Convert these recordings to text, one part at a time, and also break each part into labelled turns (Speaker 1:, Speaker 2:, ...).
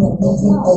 Speaker 1: ดู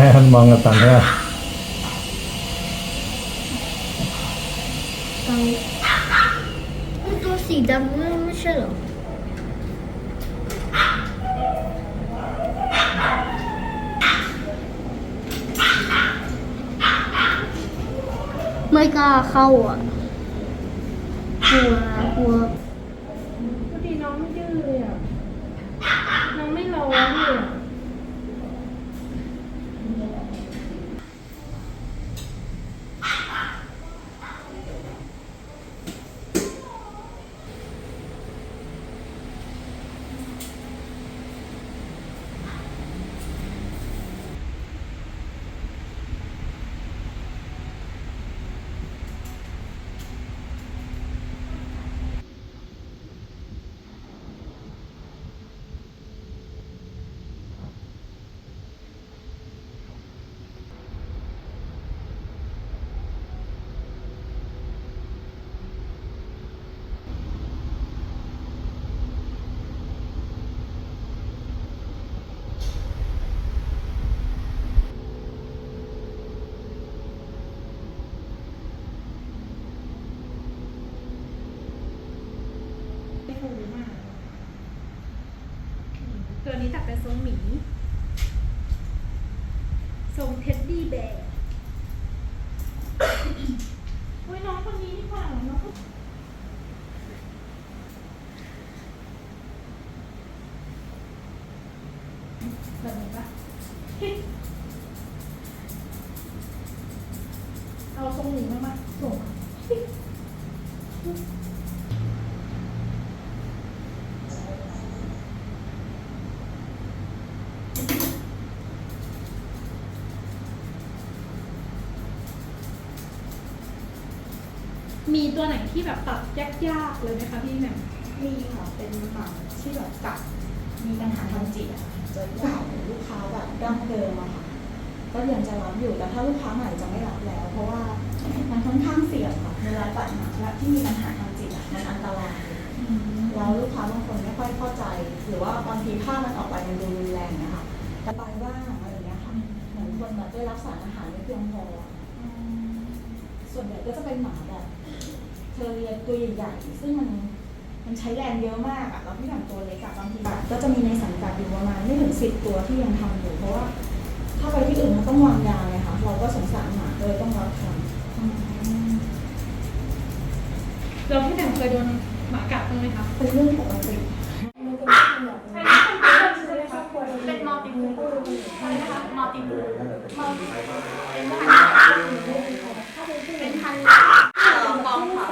Speaker 2: ให้มันมองกับตันใช่ไหม
Speaker 1: เนตัวสีดำนั่นไม่ใช่หรอไม่กล้าเข้าอะกลัวกลัว
Speaker 3: นี้
Speaker 4: ตัดเป็นทรงหมี ทรงเท็ดดี้แบร์อุ้ยน้องคนนี้นี่หว่าน้องคนแบบนี้ปะเอาทรงหมีมามาส่ง ที่แบบตัดยากๆเลยไหมคะพี่แหม่ม
Speaker 5: มีค่ะเป็นหมาที่แบบกัดมีปัญหาทางจิตอะค่ะจะยากกว่าลูกค้าแบบดั้งเดิมอะค่ะก็ยังจะรับอยู่แต่ถ้าลูกค้าใหม่จะไม่รับแล้ว เพราะว่ามันค่อนข้างเสี่ยงค่ะเวลาตัดหมาและที่มีปัญหาทางจิตอะมันอันตรายแล้วลูกค้าบางคนไม่ค่อยเข้าใจ หรือว่าบางทีภาพมันออกไปมันดูรุนแรงนะคะระตายบ้างอะไรอย่างเงี้ยค่ะเหมือนคนแบบได้รับสารอาหารไม่เพียงพอส่วนใหญ่ก็จะเป็นหมาแบบ เทอร์เรียตัวใหญ่ๆซึ่งมันมันใช้แรงเยอะมากอะแล้วพี่หนังตัวเล็กอะบางทีแบบก็จะมีในสังกัดอยู่ประมาณไม่ถึงสิบตัวที่ยังทำอยู่เพราะว่าถ้าไปที่อื่นมันต้องวางยาไงคะเราก็สงสารหมาเลยต้องรับทำ
Speaker 4: เราพี่แหม่มเคยโดนหมากัดบ้างไหมคะ
Speaker 5: เป็นเรื่องปกติ
Speaker 4: เป็นมอติมูอะไรนะคะมอติมูเป็นพันเป็นพัน
Speaker 5: ปองค่ะ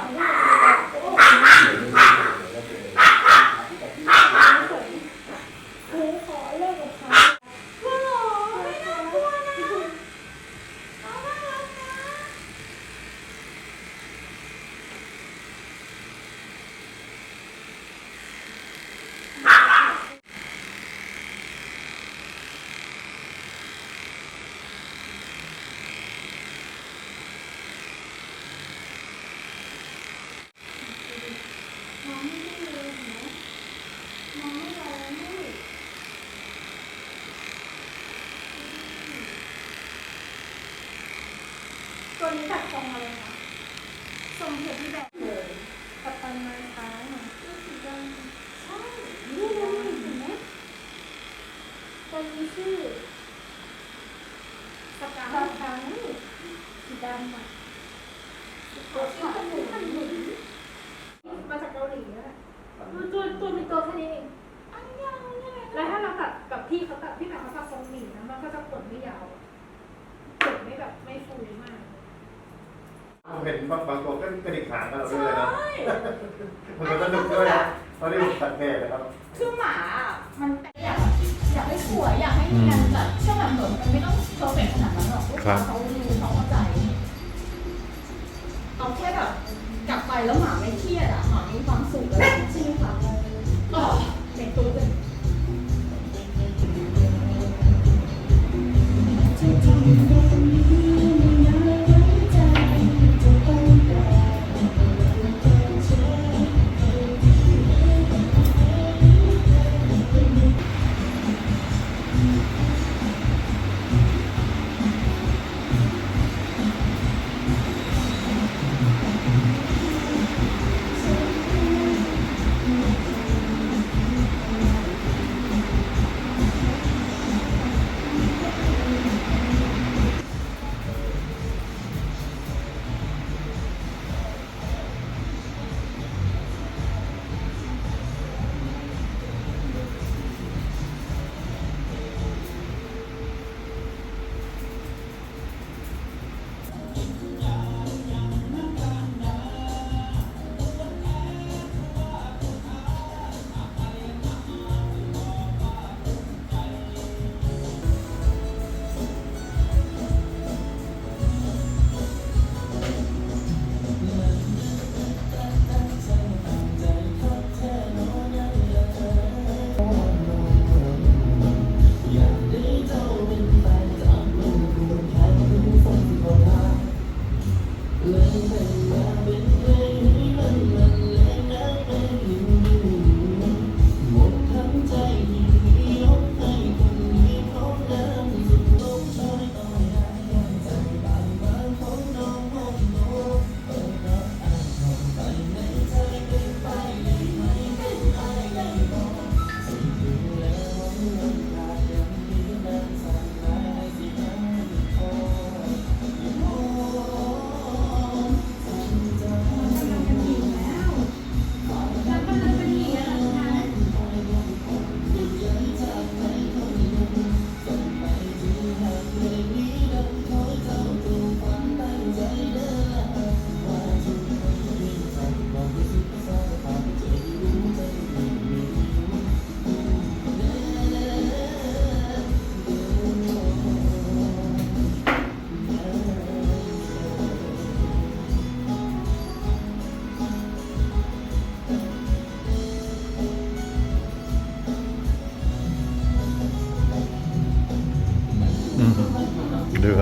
Speaker 4: ตัวนี้ตัดทรงอะไรคะทรงเทียบที่แบบเลยกับตันมาช้างอะสีดำใช่นี่เลยเห็นไหมตัวนี้ชื่อ สกังสกังสีดำอะตัวชื่อขนุนขนุนมาจากเกาหลีอะตัวตัวเป็นตัวแค่นี้เองแล้วถ้าเราตัดกับพี่เขาตัดพี่แบบเขาตัดทรงหมี่นะมันก็จะขนไม่ยาวขนไม่แบบไม่ฟูมาก
Speaker 6: ผมเห็นบางบางตัวก็กระดิกหางกันเราด้วยนะมันก็สนุกด้วยนะตอนนี้ผมตัดแม่นะครับ
Speaker 5: คือหมาอะมันอยากอยากให้สวยอยากให้มีการแบบเชื่อแบบเหมือนมันไม่ต้องเพอร์เฟกขนาดนั้น ครับเขาดูเขาเข้าใจเอาแค่แบบกลับไปแล้วหมาไม่เครียดอะหมามีความ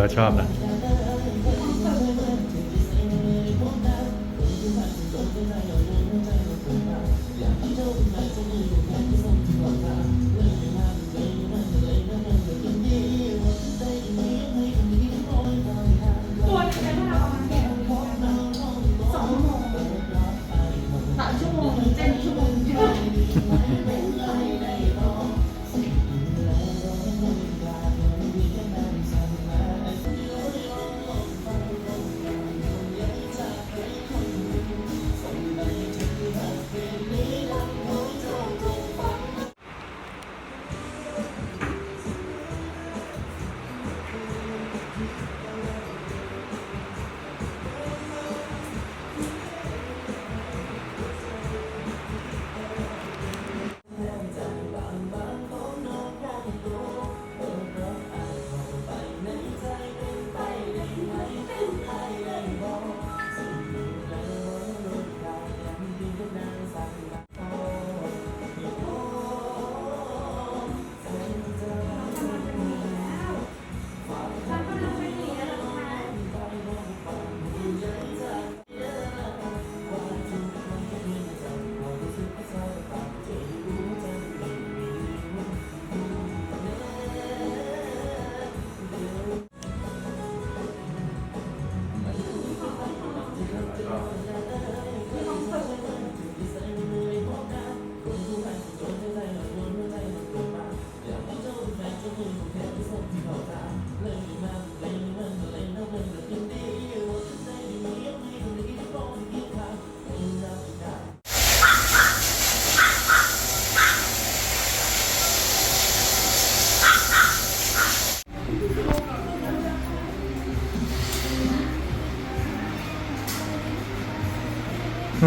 Speaker 5: อช
Speaker 2: อบนะ
Speaker 4: ตัวหนึงใช้เวลาประมาณกี่สองชั่วโมง
Speaker 5: สามชั่วโมงเต้นชั่วโมง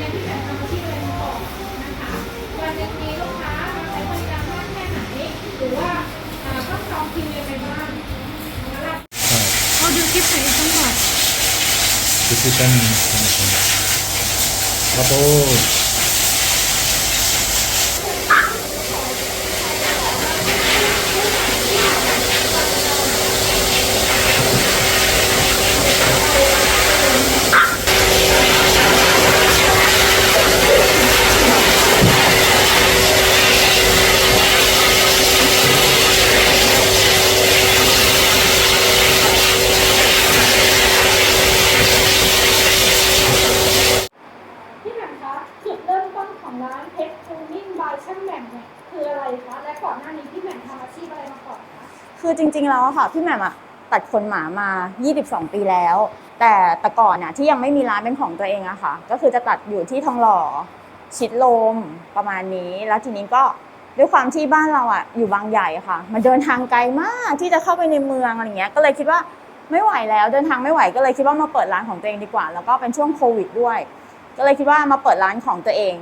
Speaker 5: นี้
Speaker 4: พี่แบบทำอาชีพอะไรมาก่อนนะคะวันหนึงมีลูกค้ามาใช้บริการมากแค่ไหนหรือว่าอ่าต้องจองคิวยังไงบ้างนะคะ
Speaker 1: เขาดูคลิปไหนจังหวัด
Speaker 2: ดิจิตัลครับโอ้
Speaker 4: พี่แหม่มคะจุดเริ่มต้นของร้านเพชรทูนิ่งบายช่างแหม่มเนี่ยคืออะไรคะและก่อนหน้านี้พี่แหม่มทำอาชีพอะไรมาก่อนคะ
Speaker 5: คือจริงๆ แล้วอะค่ะพี่แหม่มอะตัดขนหมามา 22 ปีแล้ว แต่แต่ก่อนน่ะที่ยังไม่มีร้านเป็นของตัวเองอะค่ะ ก็คือจะตัดอยู่ที่ทองหล่อชิดลมประมาณนี้ แล้วทีนี้ก็ด้วยความที่บ้านเราอะอยู่บางใหญ่ค่ะ มันเดินทางไกลมากที่จะเข้าไปในเมืองอะไรเงี้ยก็เลยคิดว่าไม่ไหวแล้วเดินทางไม่ไหวก็เลยคิดว่ามาเปิดร้านของตัวเองดีกว่า แล้วก็เป็นช่วงโควิดด้วย ก็เลยคิดว่ามาเปิดร้านของตัวเอง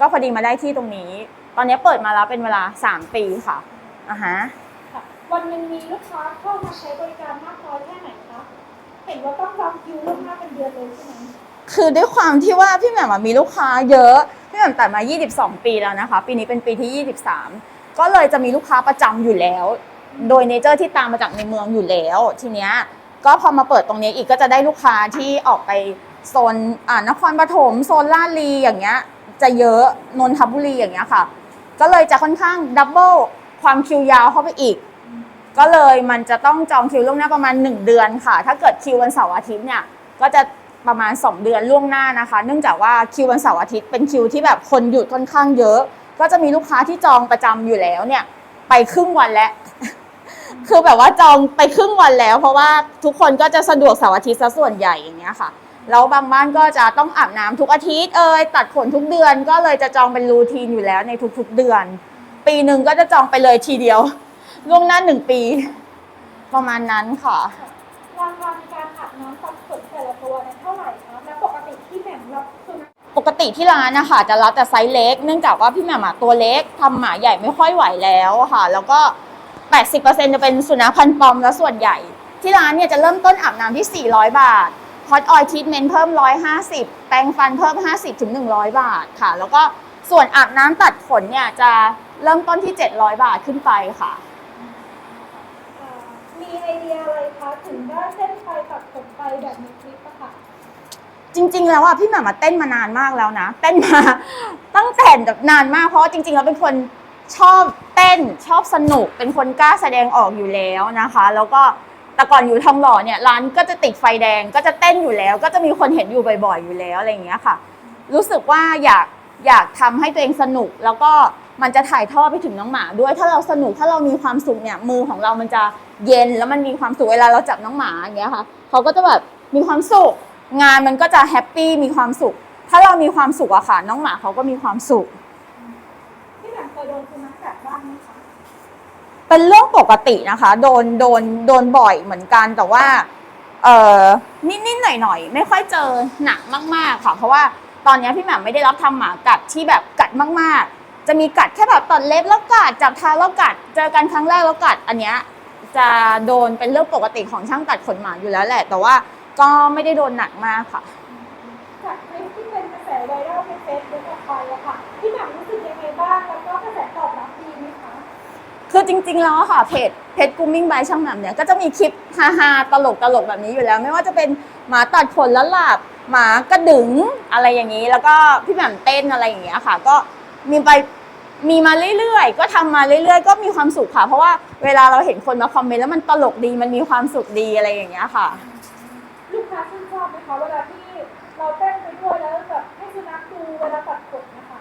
Speaker 5: ก็พอดีมาได้ที่ตรงนี้ ตอนนี้เปิดมาแล้วเป็นเวลา 3 ปีค่ะอะฮะ
Speaker 4: วันหนึ่งมีลูกค้าเข้ามาใช้บริการมากน้อยแค่ไหนคะเห็นว่าต้องจองคิวล่วงหน้าเป็นเดือนเลยใช่ไหม
Speaker 5: คือด้วยความที่ว่าพี่แหม่มอะมีลูกค้าเยอะ พี่แหม่มตัดมา 22 ปีแล้วนะคะ ปีนี้เป็นปีที่ 23 ก็เลยจะมีลูกค้าประจำอยู่แล้ว โดยเนเจอร์ที่ตามมาจากในเมืองอยู่แล้ว ทีเนี้ยก็พอมาเปิดตรงนี้อีกก็จะได้ลูกค้าที่ออกไปโซนอ่านครปฐมโซนลาดลีอย่างเงี้ย จะเยอะนนทบุรีอย่างเงี้ยค่ะ ก็เลยจะค่อนข้างดับเบิลความคิวยาวเข้าไปอีก ก็เลยมันจะต้องจองคิวล่วงหน้าประมาณ 1 เดือนค่ะ ถ้าเกิดคิววันเสาร์อาทิตย์เนี่ยก็จะ
Speaker 7: ประมาณ 2 เดือนล่วงหน้านะคะ เนื่องจากว่าคิววันเสาร์อาทิตย์เป็นคิวที่แบบคนหยุดค่อนข้างเยอะ ก็จะมีลูกค้าที่จองประจำอยู่แล้วเนี่ยไปครึ่งวันแล้ว คือแบบว่าจองไปครึ่งวันแล้ว เพราะว่าทุกคนก็จะสะดวกเสาร์อาทิตย์ซะส่วนใหญ่อย่างเงี้ยค่ะแล้วบางบ้านก็จะต้องอาบน้ำทุกอาทิตย์เอยตัดขนทุกเดือนก็เลยจะจองเป็นรูทีนอยู่แล้วในทุกๆเดือน ปีหนึ่งก็จะจองไปเลยทีเดียว ล่วงหน้าหนึ่งปี ประมาณนั้นค่ะ
Speaker 4: ราคาในการอาบน้ำตัดขนแต่ละตัวเนี่ยเท่าไหร่คะแล้วปกติที่แหม่มรับสุนัข
Speaker 7: ปกติที่ร้านนะคะจะรับแต่ไซส์เล็ก เนื่องจากว่าพี่แหม่มอะตัวเล็กทำหมาใหญ่ไม่ค่อยไหวแล้วค่ะ แล้วก็ 80%จะเป็นสุนัขพันธุ์ปอมแล้วส่วนใหญ่ ที่ร้านเนี่ยจะเริ่มต้นอาบน้ำที่ 400 บาทฮอตออยล์ทีทเมนต์เพิ่ม 150 แปรงฟันเพิ่ม 50ถึง100 บาทค่ะ แล้วก็ส่วนอาบน้ำตัดขนเนี่ยจะเริ่มต้นที่ 700 บาทขึ้นไปค่ะ
Speaker 4: อ่ามีไอเดียอะไรคะ ถึงได้เส้นไปตัดขนไปแบบในคลิปอะค่ะ
Speaker 7: จริง ๆ แล้วอะพี่หม่มมาเต้นมานานมากแล้วนะ เต้นมา ตั้งแต่แบบนานมากเพราะว่าจริง ๆ แล้วเป็นคนชอบเต้นชอบสนุกเป็นคนกล้าแสดงออกอยู่แล้วนะคะ แล้วก็แต่ก่อนอยู่ทองหล่อเนี่ยร้านก็จะติดไฟแดงก็จะเต้นอยู่แล้ว ก็จะมีคนเห็นอยู่บ่อย ๆ อยู่แล้วอะไรอย่างเงี้ยค่ะ รู้สึกว่าอยากอยากทำให้ตัวเองสนุกแล้วก็ มันจะถ่ายทอดไปถึงน้องหมาด้วย ถ้าเราสนุกถ้าเรามีความสุขเนี่ยมือของเรามันจะเย็นแล้วมันมีความสุขเวลาเราจับน้องหมาอย่างเงี้ยค่ะเขาก็จะแบบมีความสุข งานมันก็จะแฮปปี้มีความสุข ถ้าเรามีความสุขอะค่ะ น้องหมาเขาก็มีความสุข
Speaker 4: ที่แหม่มเคยโดนสุนัขกัดบ้างไหมคะ
Speaker 7: เป็นเรื่องปกตินะคะ โดนโดนโดนบ่อยเหมือนกันแต่ว่าเออนิดๆหน่อยๆ ไม่ค่อยเจอหนักมาก ๆ ค่ะ เพราะว่าตอนนี้พี่แหม่มไม่ได้รับทำหมากัดที่แบบกัดมาก ๆ จะมีกัดแค่แบบตัดเล็บแล้วกัดจับเท้าแล้วกัด เจอกันครั้งแรกแล้วกัด อันเนี้ยจะโดนเป็นเรื่องปกติของช่างตัดขนหมาอยู่แล้วแหละ แต่ว่าก็ไม่ได้โดนหนักมากค่ะ
Speaker 4: จากคลิปที่เป็นกระแสไวรัลในเฟซบุ๊กออกไปอะค่ะที่แหม่มรู้สึกยังไงบ้างแล้วก็กระแสตอบรับดีไหมคะ
Speaker 7: คือจริงๆแล้วอะค่ะเพจเพจกูมิ่งบายช่างแหม่มเนี่ยก็จะมีคลิปฮาๆตลกตลกๆแบบนี้อยู่แล้ว ไม่ว่าจะเป็นหมาตัดขนแล้วหลับหมากระดึงอะไรอย่างนี้ แล้วก็พี่แหม่มเต้นอะไรอย่างเงี้ยค่ะ ก็ มีไปมีมาเรื่อยๆ ก็ทำมาเรื่อยๆ ก็มีความสุขค่ะ เพราะว่าเวลาเราเห็นคนมาคอมเมนต์แล้วมันตลกดีมันมีความสุขดีอะไรอย่างเงี้ยค่ะ
Speaker 4: ลูกค้าชื่นชอบไหมคะเวลาที่เราเต้นไปด้วยแล้วแบบให้สุนัขดูเวลาตัดขนนะคะ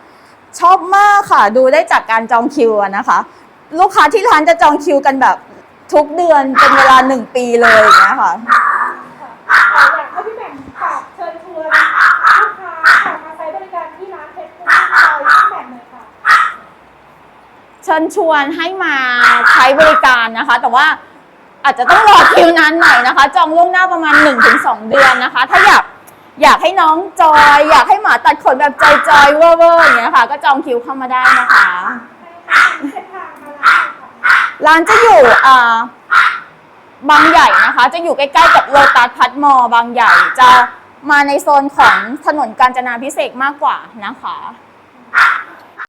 Speaker 7: ชอบมากค่ะ ดูได้จากการจองคิวอะนะคะ ลูกค้าที่ร้านจะจองคิวกันแบบทุกเดือนเป็นเวลาหนึ่งปีเลยอย่างเงี้ยค่ะ
Speaker 4: ค่ะเอ่ออยากให้พี่แหม่มฝากเชิญชวนลูกค้าค่ะมาใช้บริการที่ร้านเพชรคุณที่ซอยพี่แหม่มหน่อยค่ะ
Speaker 7: เชิญชวนให้มาใช้บริการนะคะ แต่ว่าอาจจะต้องรอคิวนานหน่อยนะคะ จองล่วงหน้าประมาณ 1-2 เดือนนะคะ ถ้าอยากอยากให้น้องจอย อยากให้หมาตัดขนแบบจอยๆเวอร์อย่างเงี้ยค่ะ ก็จองคิวเข้ามาได้นะคะ
Speaker 4: ร้าน
Speaker 7: จะอยู่อ่าบางใหญ่นะคะ จะอยู่ใกล้ๆกับโลตัสพัดมอบางใหญ่ จะมาในโซนของถนนกาญจนาพิเศษกมากกว่านะคะ